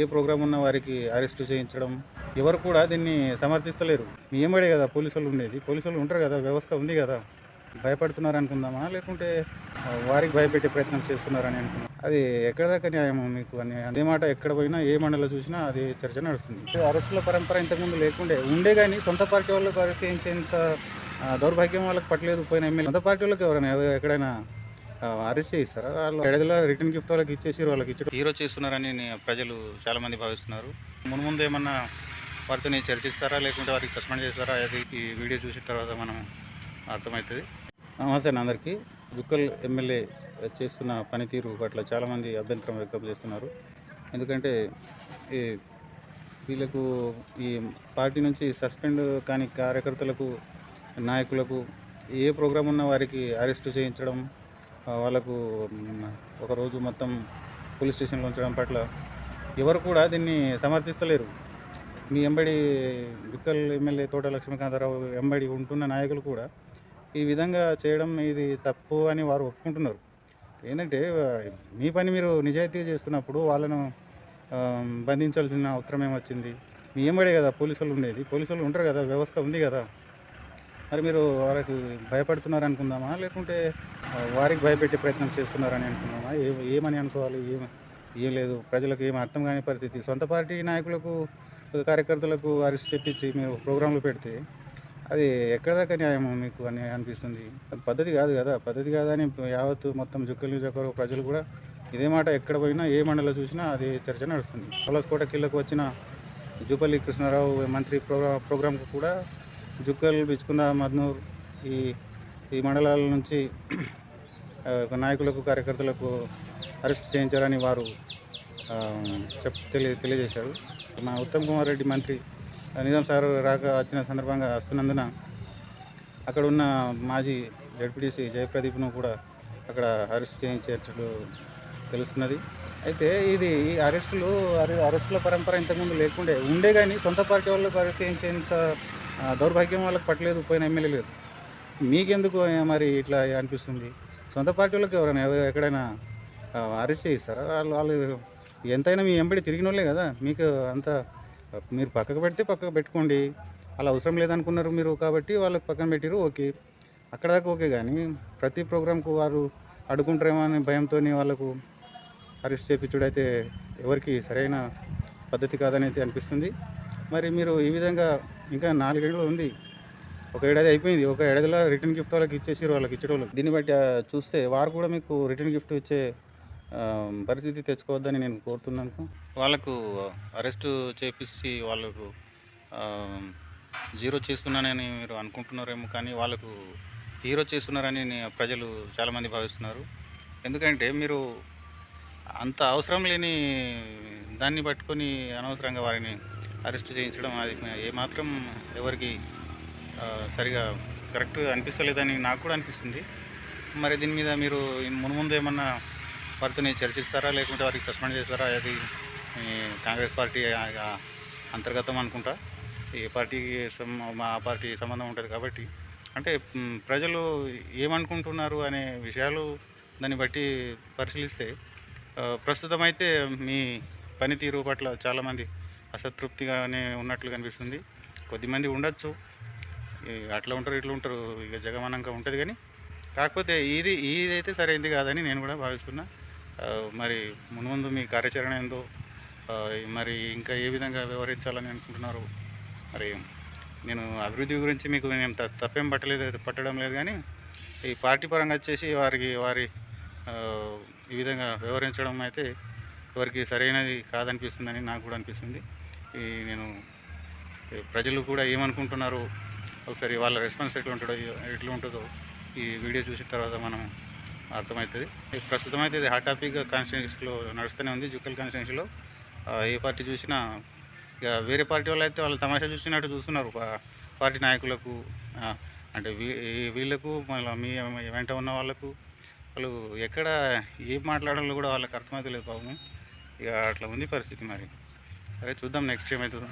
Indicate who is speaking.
Speaker 1: ఏ programme ఉన్న వారికి arrest చేయించడం ఎవరు కూడా దీన్ని సమర్థిస్తలేరు. మీ ఏమడే కదా పోలీసులు ఉండేది. పోలీసులు ఉంటారు కదా వ్యవస్థ ఉంది కదా. భయపడుతున్నారు అనుకుందామా? లేకుంటే వారికి భయపెట్టే ప్రయత్నం చేస్తున్నారని అనుకుందాం అది ఎక్కడ దాకా న్యాయము మీకు? అని అదే మాట ఎక్కడ పోయినా ఏ మండలం చూసినా అది చర్చ నడుస్తుంది. అరెస్టుల పరంపర ఇంతకుముందు లేకుండే ఉండే కానీ సొంత పార్టీ వాళ్ళకు అరెస్ట్ చేయించేంత దౌర్భాగ్యం వాళ్ళకి పట్టలేదు పోయిన ఎమ్మెల్యే. సొంత పార్టీ వాళ్ళకి ఎవరైనా ఎక్కడైనా అరెస్ట్ చేస్తారా వాళ్ళు ఎడదల రిటర్న్ గిఫ్ట్ వాళ్ళకి ఇచ్చేసి వాళ్ళకి ఇచ్చి హీరో చేస్తున్నారని ప్రజలు చాలా మంది భావిస్తున్నారు. మును ముందు ఏమన్నా వారితో చర్చిస్తారా? లేకుంటే వారికి సస్పెండ్ చేస్తారా? అది ఈ వీడియో చూసిన తర్వాత మనం అర్థమవుతుంది. నమస్తే అందరికీ. జుక్కల్ ఎమ్మెల్యే చేస్తున్న పనితీరు పట్ల చాలామంది అభ్యంతరం వ్యక్తం చేస్తున్నారు. ఎందుకంటే ఈ వీళ్ళకు ఈ పార్టీ నుంచి సస్పెండ్ కాని కార్యకర్తలకు నాయకులకు ఏ ప్రోగ్రాం ఉన్న వారికి అరెస్టు చేయించడం వాళ్ళకు ఒకరోజు మొత్తం పోలీస్ స్టేషన్లో ఉంచడం పట్ల ఎవరు కూడా దీన్ని సమర్థిస్తలేరు. మీ ఎంబడి జుక్కల్ ఎమ్మెల్యే తోట లక్ష్మీకాంతారావు ఎంబడి ఉంటున్న నాయకులు కూడా ఈ విధంగా చేయడం ఇది తప్పు అని వారు ఒప్పుకుంటున్నారు. ఏంటంటే మీ పని మీరు నిజాయితీగా చేస్తున్నప్పుడు వాళ్ళను బంధించాల్సిన అవసరం ఏమొచ్చింది? మీ ఎంబడే కదా పోలీసులు ఉండేది. పోలీసులు ఉంటారు కదా వ్యవస్థ ఉంది కదా. మరి మీరు వారికి భయపడుతున్నారు అనుకుందామా? లేకుంటే వారికి భయపెట్టే ప్రయత్నం చేస్తున్నారని అనుకుందామా? ఏ ఏమని అనుకోవాలి? ఏం ఏం లేదు. ప్రజలకు ఏం అర్థం కాని పరిస్థితి. సొంత పార్టీ నాయకులకు కార్యకర్తలకు అరెస్ట్ చెప్పించి మీరు ప్రోగ్రాంలు పెడితే అది ఎక్కడ దాకా న్యాయం మీకు అని అనిపిస్తుంది? అది పద్ధతి కాదు కదా. పద్ధతి కాదని యావత్తు మొత్తం జుక్కలు నియోజకవర్గ ప్రజలు కూడా ఇదే మాట ఎక్కడ పోయినా ఏ మండలం చూసినా అది చర్చ నడుస్తుంది. పలాస్కోట కిల్లకు వచ్చిన జూపల్లి కృష్ణారావు మంత్రి ప్రోగ్రా ప్రోగ్రాంకు కూడా జుక్కల్ బిచ్చుకుంద మద్నూర్ ఈ ఈ మండలాల నుంచి ఒక నాయకులకు కార్యకర్తలకు అరెస్ట్ చేయించారని వారు చెప్ తెలియ తెలియజేశారు. మా ఉత్తమ్ కుమార్ రెడ్డి మంత్రి నిజాం సార్ రాక వచ్చిన సందర్భంగా వస్తున్నందున అక్కడ ఉన్న మాజీ జడ్పీటీసీ జయప్రదీప్ను కూడా అక్కడ అరెస్ట్ చేయించేటట్లు తెలుస్తున్నది. అయితే ఇది ఈ అరెస్టులు అరెస్టుల పరంపర ఇంతకుముందు లేకుండే ఉండే కానీ సొంత పార్టీ వాళ్ళకు అరెస్ట్ చేయించేంత దౌర్భాగ్యం వాళ్ళకి పట్టలేదు పోయిన ఎమ్మెల్యే లేదు మీకెందుకు మరి ఇట్లా అనిపిస్తుంది? సొంత పార్టీ వాళ్ళకి ఎవరైనా ఎక్కడైనా అరెస్ట్ చేయిస్తారా? వాళ్ళు వాళ్ళు ఎంతైనా మీ ఎంబడి తిరిగిన వాళ్ళే కదా. మీకు అంత మీరు పక్కకు పెడితే పక్కకు పెట్టుకోండి. అలా అవసరం లేదనుకున్నారు మీరు కాబట్టి వాళ్ళకి పక్కన పెట్టిరు ఓకే. అక్కడ దాకా ఓకే కానీ ప్రతి ప్రోగ్రాంకు వారు అడుగుంటారేమో అనే భయంతో వాళ్ళకు అరెస్ట్ చేయించుడు అయితే ఎవరికి సరైన పద్ధతి కాదని అయితే అనిపిస్తుంది. మరి మీరు ఈ విధంగా ఇంకా నాలుగేళ్ళు ఉంది. ఒక ఏడాది అయిపోయింది. ఒక ఏడాదిలో రిటర్న్ గిఫ్ట్ వాళ్ళకి ఇచ్చేసారు వాళ్ళకి ఇచ్చేటోళ్ళు దీన్ని బట్టి చూస్తే వారు కూడా మీకు రిటర్న్ గిఫ్ట్ ఇచ్చే పరిస్థితి తెచ్చుకోవద్దని నేను కోరుతున్నాను. వాళ్ళకు అరెస్ట్ చేపించి వాళ్ళకు జీరో చేస్తున్నానని మీరు అనుకుంటున్నారేమో కానీ వాళ్ళకు హీరో చేస్తున్నారని ప్రజలు చాలామంది భావిస్తున్నారు. ఎందుకంటే మీరు అంత అవసరం లేని దాన్ని పట్టుకొని అనవసరంగా వారిని అరెస్ట్ చేయించడం అది ఏమాత్రం ఎవరికి సరిగా కరెక్ట్ అనిపిస్తలేదని నాకు కూడా అనిపిస్తుంది. మరి దీని మీద మీరు మున్ముందు ఏమన్నా వారితో చర్చిస్తారా? లేకుంటే వారికి సస్పెండ్ చేస్తారా? అది కాంగ్రెస్ పార్టీ అంతర్గతం అనుకుంటా. ఏ పార్టీకి మా పార్టీ సంబంధం ఉంటుంది కాబట్టి. అంటే ప్రజలు ఏమనుకుంటున్నారు అనే విషయాలు దాన్ని బట్టి పరిశీలిస్తే ప్రస్తుతం అయితే మీ పనితీరు పట్ల చాలామంది అసంతృప్తిగానే ఉన్నట్లు కనిపిస్తుంది. కొద్దిమంది ఉండొచ్చు. అట్లా ఉంటారు ఇట్లా ఉంటారు ఇక జగమనంగా ఉంటుంది కానీ. కాకపోతే ఇది ఇదైతే సరైనది కాదని నేను కూడా భావిస్తున్నా. మరి మున్ముందు మీ కార్యాచరణ ఏందో మరి ఇంకా ఏ విధంగా వ్యవహరించాలని అనుకుంటున్నారు? మరి నేను అభివృద్ధి గురించి మీకు నేను త- తప్పేం పట్టలేదు పట్టడం లేదు కానీ ఈ పార్టీ పరంగా వచ్చేసి వారికి వారి ఈ విధంగా వ్యవహరించడం అయితే ఎవరికి సరైనది కాదనిపిస్తుందని నాకు కూడా అనిపిస్తుంది. ఈ నేను ప్రజలు కూడా ఏమనుకుంటున్నారు ఒకసారి వాళ్ళ రెస్పాన్స్ ఎట్లా ఉంటుందో ఎట్లా ఉంటుందో ఈ వీడియో చూసిన తర్వాత మనం అర్థమవుతుంది. ప్రస్తుతం అయితే ఇది హాట్ టాపిక్గా కాన్స్టిట్యూన్సీలో నడుస్తూనే ఉంది. జుక్కల్ కాన్స్టిట్యూన్సీలో ఏ పార్టీ చూసినా ఇక వేరే పార్టీ వాళ్ళు అయితే వాళ్ళు తమాషా చూసినట్టు చూస్తున్నారు. పార్టీ నాయకులకు అంటే వీ వీళ్ళకు మళ్ళీ మీ వెంట ఉన్న వాళ్ళకు వాళ్ళు ఎక్కడ ఏం మాట్లాడాలో కూడా వాళ్ళకి అర్థమవుతలేదు పాపం. ఇక అట్లా ఉంది పరిస్థితి మరి. సరే చూద్దాం నెక్స్ట్ ఏమవుతుందో